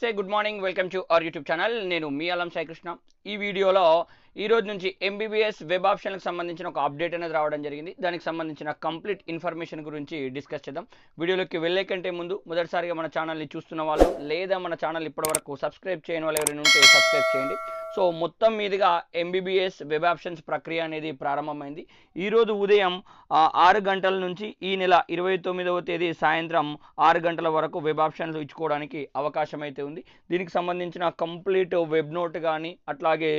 నమస్తే good morning welcome to our YouTube channel. నేను మీ అలం సాయికృష్ణ. ఈ వీడియోలో ఈ రోజు నుంచి ఎంబీబీఎస్ వెబ్ ఆప్షన్లకు సంబంధించిన ఒక అప్డేట్ అనేది రావడం జరిగింది. దానికి సంబంధించిన కంప్లీట్ ఇన్ఫర్మేషన్ గురించి డిస్కస్ చేద్దాం. వీడియోలోకి వెళ్ళే కంటే ముందు మొదటిసారిగా మన ఛానల్ని చూస్తున్న వాళ్ళు లేదా మన ఛానల్ ఇప్పటివరకు సబ్స్క్రైబ్ చేయని వాళ్ళు ఎవరైనా ఉంటే సబ్స్క్రైబ్ చేయండి. సో మొత్తం మీదుగా ఎంబీబీఎస్ వెబ్ ఆప్షన్స్ ప్రక్రియ అనేది ప్రారంభమైంది. ఈరోజు ఉదయం ఆరు గంటల నుంచి ఈ నెల ఇరవై తొమ్మిదవ తేదీ సాయంత్రం ఆరు గంటల వరకు వెబ్ ఆప్షన్స్ ఇచ్చుకోవడానికి అవకాశం అయితే ఉంది. దీనికి సంబంధించిన కంప్లీట్ వెబ్ నోట్ కానీ అట్లాగే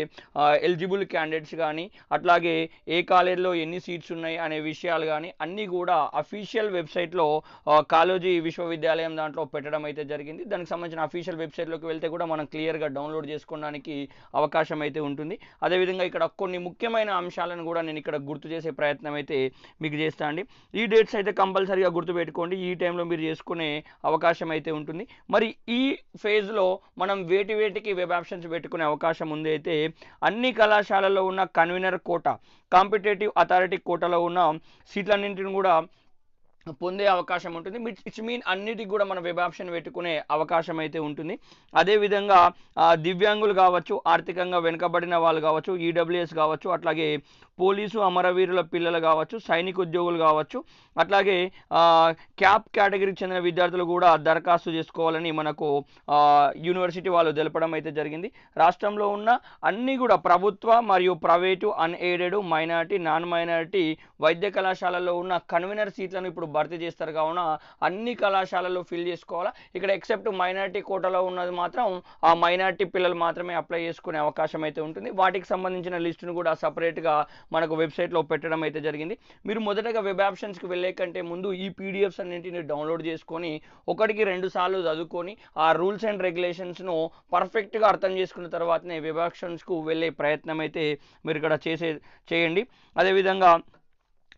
ఎలిజిబుల్ క్యాండిడేట్స్ కానీ అట్లాగే ఏ కాలేజీలో ఎన్ని సీట్స్ ఉన్నాయి అనే విషయాలు కానీ అన్నీ కూడా అఫీషియల్ వెబ్సైట్లో కాలేజీ విశ్వవిద్యాలయం దాంట్లో పెట్టడం అయితే జరిగింది. దానికి సంబంధించిన అఫీషియల్ వెబ్సైట్లోకి వెళ్తే కూడా మనం క్లియర్గా డౌన్లోడ్ చేసుకోవడానికి అవకాశం అయితే ఉంటుంది. అదేవిధంగా ఇక్కడ కొన్ని ముఖ్యమైన అంశాలను కూడా నేను ఇక్కడ గుర్తు చేసే ప్రయత్నం అయితే మీకు చేస్తా అండి. ఈ డేట్స్ అయితే కంపల్సరీగా గుర్తుపెట్టుకోండి. ఈ టైంలో మీరు చేసుకునే అవకాశం అయితే ఉంటుంది. మరి ఈ ఫేజ్లో మనం వేటి వేటికి వెబ్ ఆప్షన్స్ పెట్టుకునే అవకాశం ఉంది అయితే అన్ని కళాశాలలో ఉన్న కన్వీనర్ కోట కాంపిటేటివ్ అథారిటీ కోటలో ఉన్న సీట్లన్నింటిని కూడా పొందే అవకాశం ఉంటుంది. ఇట్స్ మీన్ అన్నిటికి కూడా మనం వెబ్ ఆప్షన్ పెట్టుకునే అవకాశం అయితే ఉంటుంది. అదేవిధంగా దివ్యాంగులు కావచ్చు ఆర్థికంగా వెనుకబడిన వాళ్ళు కావచ్చు ఈడబ్ల్యూఎస్ కావచ్చు అట్లాగే పోలీసు అమరవీరుల పిల్లలు కావచ్చు సైనిక ఉద్యోగులు కావచ్చు అట్లాగే క్యాప్ కేటగిరీకి చెందిన విద్యార్థులు కూడా దరఖాస్తు చేసుకోవాలని మనకు యూనివర్సిటీ వాళ్ళు తెలపడం అయితే జరిగింది. రాష్ట్రంలో ఉన్న అన్ని కూడా ప్రభుత్వ మరియు private unaided minority non minority వైద్య కళాశాలలో ఉన్న కన్వీనర్ సీట్లను ఇప్పుడు భర్తీ చేస్తారు కావున అన్ని కళాశాలలు ఫిల్ చేసుకోవాలా. ఇక్కడ ఎక్సెప్ట్ మైనారిటీ కోటాలో ఉన్నది మాత్రం ఆ మైనారిటీ పిల్లలు మాత్రమే అప్లై చేసుకునే అవకాశం అయితే ఉంటుంది. వాటికి సంబంధించిన లిస్టును కూడా సపరేట్గా మనకు వెబ్సైట్లో పెట్టడం అయితే జరిగింది. మీరు మొదటగా వెబ్ ఆప్షన్స్కి వెళ్ళే కంటే ముందు ఈ పీడిఎఫ్స్ అన్నింటిని డౌన్లోడ్ చేసుకొని ఒకటికి రెండు సార్లు చదువుకొని ఆ రూల్స్ అండ్ రెగ్యులేషన్స్ను పర్ఫెక్ట్గా అర్థం చేసుకున్న తర్వాతనే వెబ్ ఆప్షన్స్కు వెళ్ళే ప్రయత్నం అయితే మీరు ఇక్కడ చేసే చేయండి. అదేవిధంగా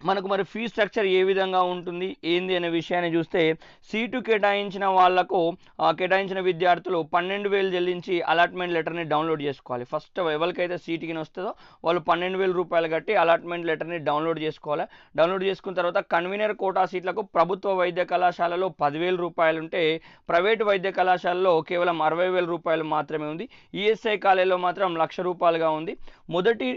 మనకు మరి ఫీ స్ట్రక్చర్ ఏ విధంగా ఉంటుంది ఏంది అనే విషయాన్ని చూస్తే సీటు కేటాయించిన వాళ్ళకు కేటాయించిన విద్యార్థులు పన్నెండు వేలు చెల్లించి అలాట్మెంట్ లెటర్ని డౌన్లోడ్ చేసుకోవాలి. ఫస్ట్ ఎవరికైతే సీటుకి వస్తుందో వాళ్ళు పన్నెండు వేల రూపాయలు కట్టి అలాట్మెంట్ లెటర్ని డౌన్లోడ్ చేసుకోవాలి. డౌన్లోడ్ చేసుకున్న తర్వాత కన్వీనర్ కోటా సీట్లకు ప్రభుత్వ వైద్య కళాశాలలో పదివేల రూపాయలు ఉంటే ప్రైవేట్ వైద్య కళాశాలలో కేవలం అరవై వేల రూపాయలు మాత్రమే ఉంది. ఈఎస్ఐ కాలేజీలో మాత్రం లక్ష రూపాయలుగా ఉంది. మొదటి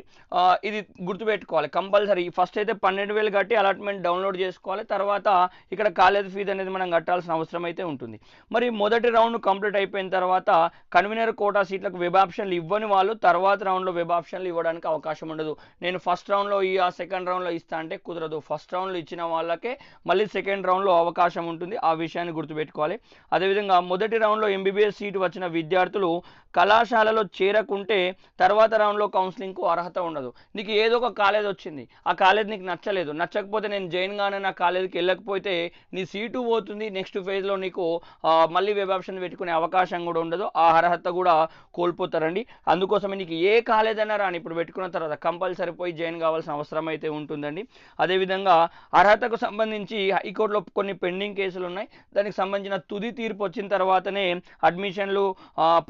ఇది గుర్తుపెట్టుకోవాలి. కంపల్సరీ ఫస్ట్ అయితే పన్నెండు వేలు కట్టి అలాట్మెంట్ డౌన్లోడ్ చేసుకోవాలి. తర్వాత ఇక్కడ కాలేజ్ ఫీజు అనేది మనం కట్టాల్సిన అవసరం అయితే ఉంటుంది. మరి మొదటి రౌండ్ కంప్లీట్ అయిపోయిన తర్వాత కన్వీనర్ కోటా సీట్లకు వెబ్ ఆప్షన్లు ఇవ్వని వాళ్ళు తర్వాత రౌండ్లో వెబ్ ఆప్షన్లు ఇవ్వడానికి అవకాశం ఉండదు. నేను ఫస్ట్ రౌండ్లో ఈ ఆ సెకండ్ రౌండ్లో ఇస్తా అంటే కుదరదు. ఫస్ట్ రౌండ్లో ఇచ్చిన వాళ్ళకే మళ్ళీ సెకండ్ రౌండ్లో అవకాశం ఉంటుంది. ఆ విషయాన్ని గుర్తుపెట్టుకోవాలి. అదేవిధంగా మొదటి రౌండ్లో ఎంబీబీఎస్ సీటు వచ్చిన విద్యార్థులు కళాశాలలో చేరకుంటే తర్వాత రౌండ్లో కౌన్సిలింగ్కు అర్హత ఉండదు. నీకు ఏదో ఒక కాలేజ్ వచ్చింది. ఆ కాలేజ్ నీకు నచ్చలేదు. నచ్చకపోతే నేను జైన్ కానీ నా కాలేజీకి వెళ్ళకపోతే నీ సీటు పోతుంది. నెక్స్ట్ ఫేజ్లో నీకు మళ్ళీ వెబ్ ఆప్షన్ పెట్టుకునే అవకాశం కూడా ఉండదు. ఆ అర్హత కూడా కోల్పోతారండి. అందుకోసమే నీకు ఏ కాలేజ్ అయినా రాని ఇప్పుడు పెట్టుకున్న తర్వాత కంపల్సరీ పోయి జాయిన్ కావాల్సిన అవసరం అయితే ఉంటుందండి. అదేవిధంగా అర్హతకు సంబంధించి హైకోర్టులో కొన్ని పెండింగ్ కేసులు ఉన్నాయి. దానికి సంబంధించిన తుది తీర్పు వచ్చిన తర్వాతనే అడ్మిషన్లు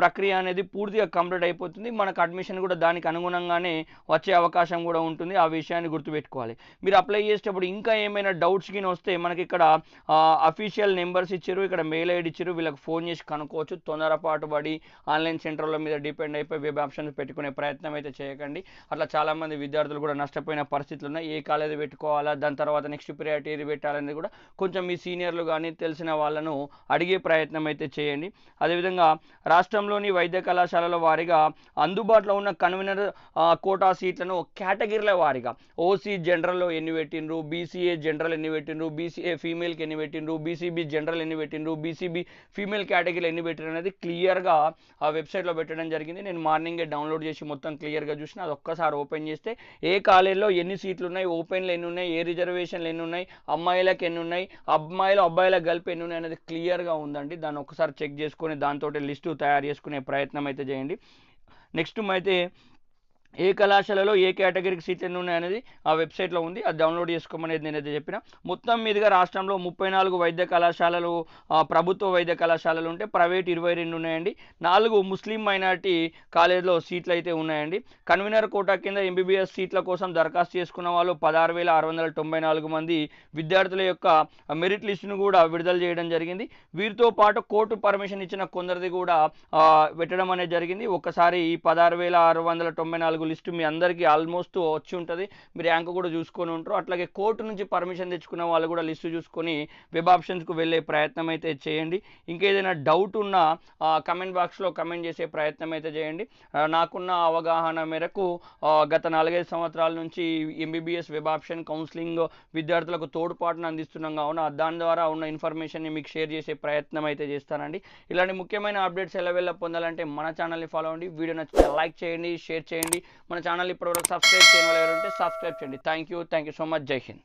ప్రక్రియ అనేది పూర్తిగా కంప్లీట్ అయిపోతుంది. మనకు అడ్మిషన్ కూడా దానికి అనుగుణంగానే వచ్చే అవకాశం కూడా ఉంటుంది. ఆ విషయాన్ని గుర్తుపెట్టుకోవాలి. మీరు అప్లై చేసేటప్పుడు ఇంకా ఏమైనా డౌట్స్ కింద వస్తే మనకి ఇక్కడ అఫీషియల్ నెంబర్స్ ఇచ్చారు ఇక్కడ మెయిల్ ఐడి ఇచ్చారు వీళ్ళకి ఫోన్ చేసి కనుక్కోవచ్చు. తొందరపాటు పడి ఆన్లైన్ సెంటర్ల మీద డిపెండ్ అయిపోయి వెబ్ ఆప్షన్స్ పెట్టుకునే ప్రయత్నం అయితే చేయకండి. అట్లా చాలామంది విద్యార్థులు కూడా నష్టపోయిన పరిస్థితులు ఉన్నాయి. ఏ కాలేజీ పెట్టుకోవాలా దాని తర్వాత నెక్స్ట్ ప్రియారిటీ ఏది పెట్టాలనేది కూడా కొంచెం మీ సీనియర్లు కానీ తెలిసిన వాళ్ళను అడిగే ప్రయత్నం అయితే చేయండి. అదేవిధంగా రాష్ట్రంలోని వైద్య కళాశాలల వారీగా అందుబాటులో ఉన్న కన్వీనర్ కోటా సీట్లను కేటగిరీల వారీగా ఓసీ జనరల్లో ఎన్ని పెట్టిండ్రు? బీసీఏ జనరల్ ఎన్ని పెట్టిండ్రు? బీసీఏ ఫీమేల్కి ఎన్ని పెట్టిండ్రు? బీసీబీ జనరల్ ఎన్ని పెట్టిండ్రు? బీసీబీ ఫీమేల్ కేటగిరీలు ఎన్ని పెట్టిండ్రు అనేది క్లియర్గా ఆ వెబ్సైట్లో పెట్టడం జరిగింది. నేను మార్నింగే డౌన్లోడ్ చేసి మొత్తం క్లియర్గా చూసిన అది ఒక్కసారి ఓపెన్ చేస్తే ఏ కాలేజీలో ఎన్ని సీట్లు ఉన్నాయి ఓపెన్లు ఎన్ని ఉన్నాయి ఏ రిజర్వేషన్లు ఎన్ని ఉన్నాయి అమ్మాయిలకు ఎన్ని ఉన్నాయి అమ్మాయిలు అబ్బాయిలకు కలిపి ఎన్ని ఉన్నాయి అనేది క్లియర్గా ఉందండి. దాన్ని ఒకసారి చెక్ చేసుకొని దాంతో లిస్టు తయారు చేసుకునే ప్రయత్నం అయితే చేయండి. నెక్స్ట్ అయితే ఏ కళాశాలలో ఏ కేటగిరీకి సీట్లు ఎన్ని ఉన్నాయనేది ఆ వెబ్సైట్లో ఉంది. అది డౌన్లోడ్ చేసుకోమనేది నేనైతే చెప్పిన. మొత్తం మీదుగా రాష్ట్రంలో ముప్పై నాలుగు వైద్య కళాశాలలు ప్రభుత్వ వైద్య కళాశాలలు ఉంటే ప్రైవేట్ ఇరవై రెండు ఉన్నాయండి. నాలుగు ముస్లిం మైనారిటీ కాలేజ్లో సీట్లు అయితే ఉన్నాయండి. కన్వీనర్ కోటా కింద ఎంబీబీఎస్ సీట్ల కోసం దరఖాస్తు చేసుకున్న వాళ్ళు పదహారు వేల ఆరు వందల తొంభై నాలుగు మంది విద్యార్థుల యొక్క మెరిట్ లిస్టును కూడా విడుదల చేయడం జరిగింది. వీరితో పాటు కోర్టు పర్మిషన్ ఇచ్చిన కొందరిది కూడా పెట్టడం అనేది జరిగింది. ఒకసారి ఈ పదహారు వేల ఆరు వందల తొంభై నాలుగు లిస్టు మీ అందరికీ ఆల్మోస్ట్ వచ్చి ఉంటుంది. మీరు ర్యాంక్ కూడా చూసుకొని ఉంటారు. అట్లాగే కోర్టు నుంచి పర్మిషన్ తెచ్చుకున్న వాళ్ళు కూడా లిస్టు చూసుకొని వెబ్ ఆప్షన్స్కు వెళ్ళే ప్రయత్నం అయితే చేయండి. ఇంకేదైనా డౌట్ ఉన్నా కమెంట్ బాక్స్లో కమెంట్ చేసే ప్రయత్నం అయితే చేయండి. నాకున్న అవగాహన మేరకు గత నాలుగైదు సంవత్సరాల నుంచి ఎంబీబీఎస్ వెబ్ ఆప్షన్ కౌన్సిలింగ్ విద్యార్థులకు తోడ్పాటును అందిస్తున్నాం కావున దాని ద్వారా ఉన్న ఇన్ఫర్మేషన్ని మీకు షేర్ చేసే ప్రయత్నం అయితే చేస్తానండి. ఇలాంటి ముఖ్యమైన అప్డేట్స్ ఎలా వెళ్ళ పొందాలంటే మన ఛానల్ని ఫాలో అవ్వండి. వీడియో నచ్చితే లైక్ చేయండి షేర్ చేయండి. మన ఛానల్ ఇప్పటివరకు సబ్స్క్రైబ్ చేయని వాళ్ళు ఎవరు సబ్స్క్రైబ్ చేయండి. Thank you thank you so much Jai Hind